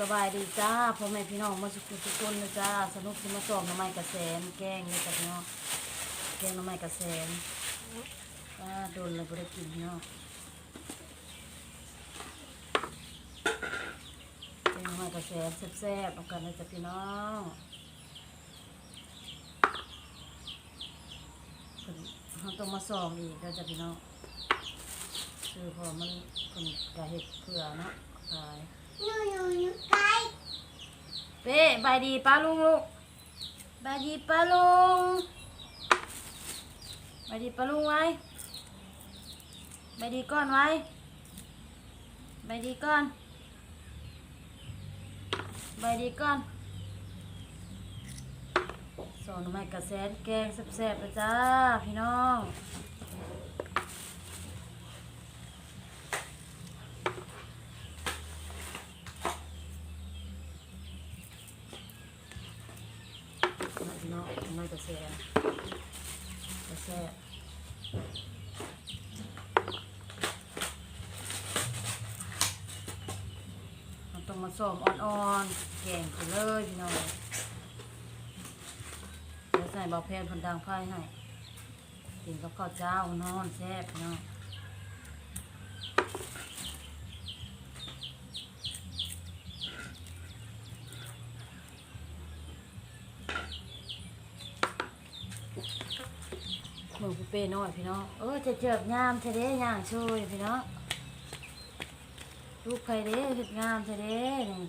สบายดีจ้าพ่อแม่พี่น้องมาสุขทุกคนนะจ้าสนุกที่มาสอบน้ำไม้กระแสนแกงนี่จ้ะพี่น้องแกงน้ำไม้กระแสนป้าโดนเลยบ่ได้กินพี่น้องแกงน้ำไม้กระแสนแซ่บๆเอากันนะจ้ะพี่น้องเพิ่นเราต้องมาสอบอีกแล้วจ้ะพี่น้องคือพอมันคนกะเห็ดเผื่อเนาะขาย หนูหนูหนูไก่เป้บายดีป้าลุงลูกบายดีป้าลุงบายดีป้าลุงไว้บายดีก้อนไว้บายดีก้อนบายดีก้อนสอนไม้กระแสนแกงแซ่บๆเลยจ้าพี่น้องมาพี่น้องไม้กระ แสนกระแสบมันต้องมาส้มอ่อนๆแกงไปเลยพี่น้องเดี๋ยวใส่บาแพนพันดังไฟให้กินกับข้าวเจ้านอนแซ่บพี่น้อง เป้น้อยพี่น้องเออจะเจิบงามเทเดย่างช่วยพี่น้องลูกไผ่เด้เห็ดงามเทเดนี่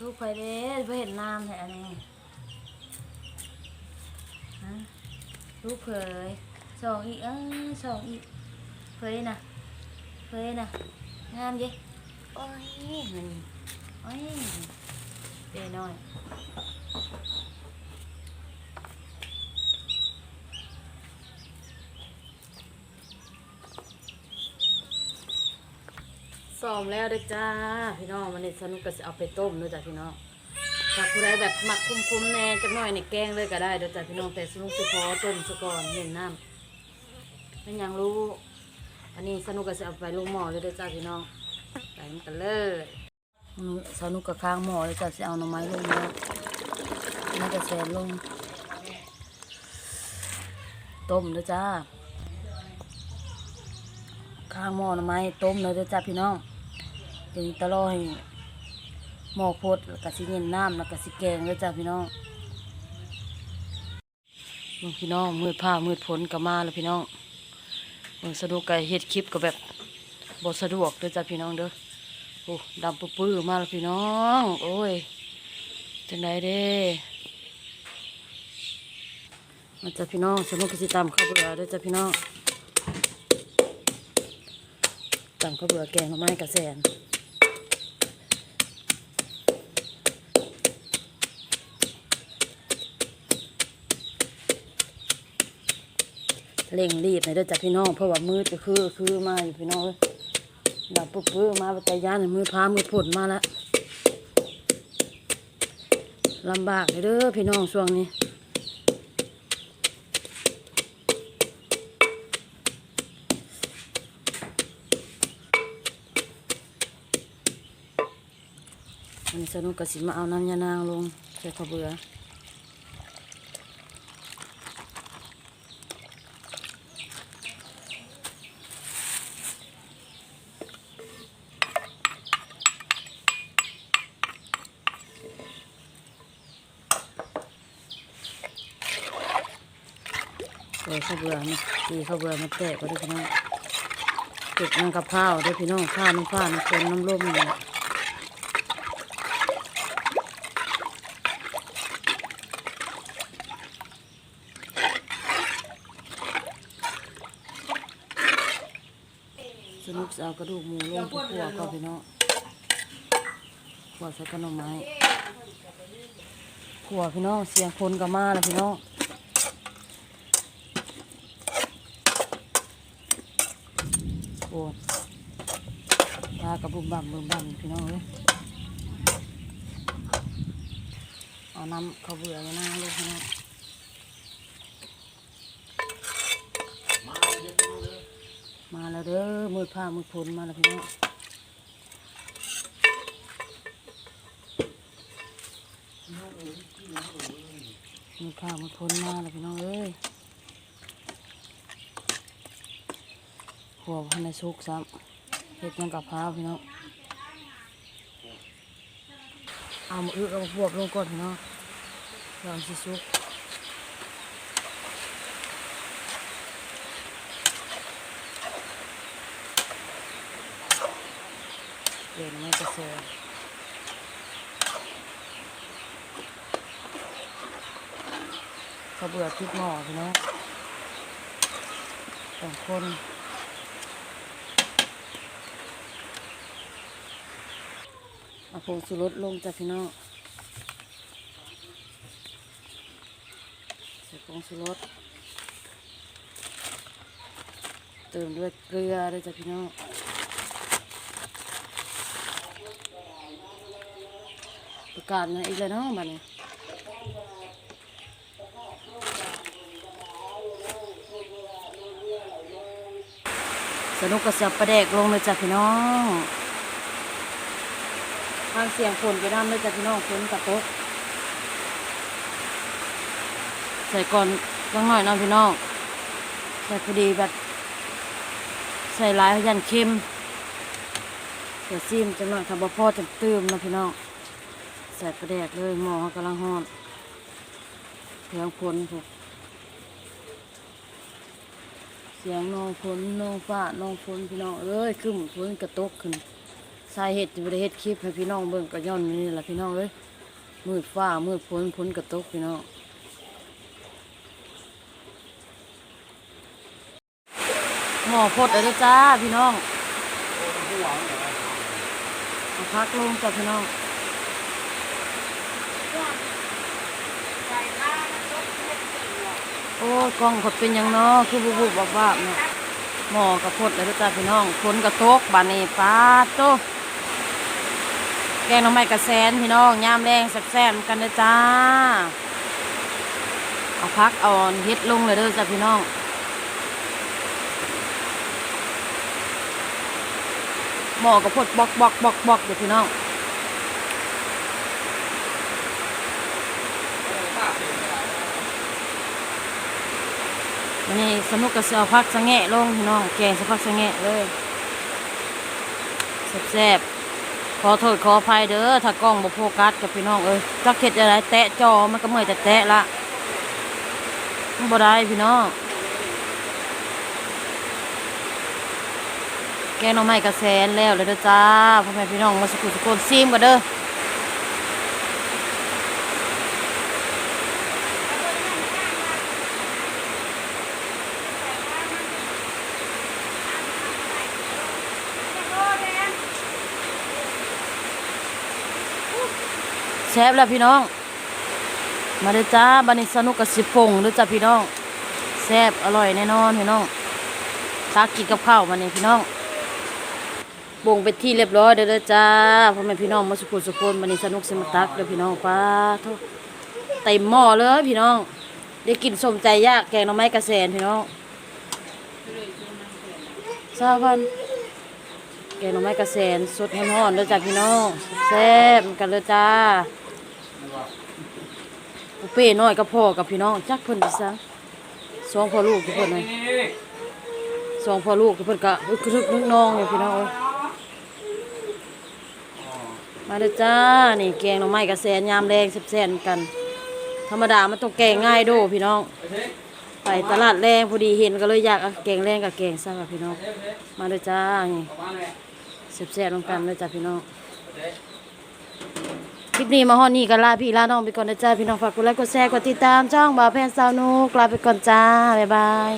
ลูกไผ่เด้ไปเห็ดน้ำแท้นนี้ฮะลูกเผยสองอีกเออสองอีกเผยนะเผยนะงามเย้โอ้ยมันโอ้ยเป้น้อย ซ้อมแล้วเด้อจ้า พี่น้องวันนี้สนุกก็จะเอาไปต้มเด้อจ้ะพี่น้องถ้าผู้ใดแบบหมักคุ้มๆแน่จักหน่อยในแกงเลยก็ได้เด้อจ้ะพี่น้องแต่สนุกสิพอต้มซะก่อนเห็นน้ำเป็นหยังรู้อันนี้สนุกก็จะเอาไปลงหม้อเลยเด้อจ้าพี่น้องไปมันกันเลยอืมสนุกกับข้างหม้อเลยจ้ะสิเอาหน่อไม้ลงแล้วน่าจะแสนลงต้มเด้อจ้าข้างหม้อหน่อไม้ต้มเลยเด้อจ้าพี่น้อง เดี๋ยวนี้ตะลอให้หม้อพดแล้วก็สิเย็นน้ำแล้วก็สิแกงเลยจ้าพี่น้องมึงพี่น้องมืดผ้ามืดฝนก็มาแล้วพี่น้องมึงสะดวกกับเฮ็ดคลิปก็แบบบ่สะดวกเด้อจ้าพี่น้องเด้อโอ้ดำปื้อมาแล้วพี่น้อง โอ้ยจังไดเด้มาจ้าพี่น้องสนุกก็สิตามข้าวเบื่อด้อจ้าพี่น้องตำข้าวเบื่อแกงหน่อไม้กระแสน เร่งรีบหน่อยเด้อจ้ะพี่น้อง เพราะว่ามืดก็คือคือมาอยู่พี่น้องเอ้ยดับปุ๊บปุ๊บมาปัจจัยยานมือพามือผลมาล้วลำบากเลยเด้อพี่น้องช่วงนี้อันสนุกกสิมาเอาน้ำยานางลงใส่ข้าเบื่อ ใส่ข้าวเบื่อมาตีข้าวเบื่อมาแตะก็ได้พี่น้องเก็บน้ำกับข้าวด้วยพี่น้องข้าวน้ำฟ้าน้ำฝนน้ำลมนี่แหละสนุกเอากระดูกหมูลงที่ขัวก่อนพี่น้องขัวใส่ขนมไม้ขัวพี่น้องเสียงคนก็มาแล้วพี่น้อง โอดปลากระบุมบัมบุมบังพี่น้องเลยเอาน้ำเขาเบื่อหน้างลูกนะมาแล้วเด้อมือผ้ามือผลมาแล้วพี่น้องมือผ้ามือผลมาแล้วพี่น้องเอ้ย วพันในซุกซ้ำเห็ดยังกับพร้าวพี่น้องเอามาอึเอามาบวบลงก่อนพี่น้องลองสิซุกเด่นไม่กระเซงเขาเบื่อพริกหม้อพี่น้องสองคน เอาผงสุรสลงจากพี่น้องใส่ผงสุรสเติมด้วยเกลือด้วยจ้ะพี่น้องประกาศนะอีกแล้วเนาะบัดนี้สนุกกับเสียบประแดกลงเลยจ้ะพี่น้อง ทางเสียงฝนไปน้ำเลยจ้ะพี่น้องฝนกระตกใส่ก่อนยังหน่อยน้องพี่น้องใส่พอดีแบบใส่ลายยันเค็มเดี๋ยวซีมจังหน่อยค่ะบ่พอจะตื้มนะพี่น้องใส่ประแดกเลยหม้อเขากำลังฮ้อนเสียงฝนถูกเสียงนองฝนนองฟ้านองฝนพี่น้องเอ้ยขึ้นฝนกระตกขึ้น สาเหตุที่บ่ได้เฮ็ดคลิปให้พี่น้องเบิ่งก็ย้อนนี่แหละพี่น้องเอ้ยมืดฟ้ามืดฝนฝนกระตกพี่น้องหมอพดเอาเด้อจ้าพี่น้องเอาพักลงจ้ะพี่น้องโอ้ยกล้องขดเป็นหยังเนาะคือบุบๆบ้าบๆเนาะหมอกระพดเอาเด้อจ้าพี่น้องฝนกระตกบานนี้ปาดโต กงหน้ำไม้กระแสนพี่น้องย่ามแรงแซ่บๆกันเด้อจ้า เอาพักเอาเฮ็ดลงเลยเด้อจ้าพี่น้องหมอกระพดบอกบอกบอกบอกเดี๋ยวพี่น้องนนี้สนุกกับเสือพักสะแงะลงพี่น้องแกงสะพักสะแงะเลยแซ่บๆ ขอโทษขออภัยเด้อถ้ากล้องบ่โฟกัสกับพี่น้องเอ้ยจักเข็ดอะไรแตะจอมันก็เมื่อยจะแตะละบ่ได้พี่น้องแกงหน่อไม้กระแสนแล้วเลยเด้อจ้าพ่อแม่พี่น้องมาสกุลสกุลซีมกันเด้อ แซ่บแล้วพี่น้อง มาเด้อจ้าบันนี้สนุกกับสิบปงเด้อจ้าพี่น้องแซ่บอร่อยแน่นอนพี่น้องตักกินกับข้าวมานี่พี่น้องบ่งเป็นที่เรียบร้อยเด้อเด้อจ้าพ่อแม่พี่น้องมาสุขุสุคนวันิสนุกสมตักเด้อพี่น้องป้าทุกเต็มหม้อเลยพี่น้อง ได้กินสมใจยากแกงหน่อไม้กระแสนพี่น้องทราบพันแกงหน่อไม้กระแสนสดร้อนๆเด้อจ้าพี่น้องแซ่บกันเลยจ้า ปเป้น้อยกับพ่อกับพี่น้องจักเพิ่นดิซังสองพ่อลูกทุกคนเลยสองพ่อลูกทุกคนก็อึกระทึกนึกน้องอยู่พี่น้องมาเด้อจ้านี่แกงหน่อไม้กระแสนยามแรงแซ่บๆกัน ธรรมดามันต้องแกงง่ายโดพี่น้อง ไปตลาดแรงพอดีเห็นก็เลยอยากเอาแกงแรงกับแกงซะค่ะพี่น้อง มาเด้อจ้านี่แซ่บๆลงกันเลยจ้าพี่น้อง ลิปนี้มาฮอดนี่ก็ลาพี่ลาน้องไปก่อนนะจ้าพี่น้องฝากกดไลค์กดแชร์กดติดตามช่องบ่าวแพนสาวนุกลาไปก่อนจ้าบ๊ายบาย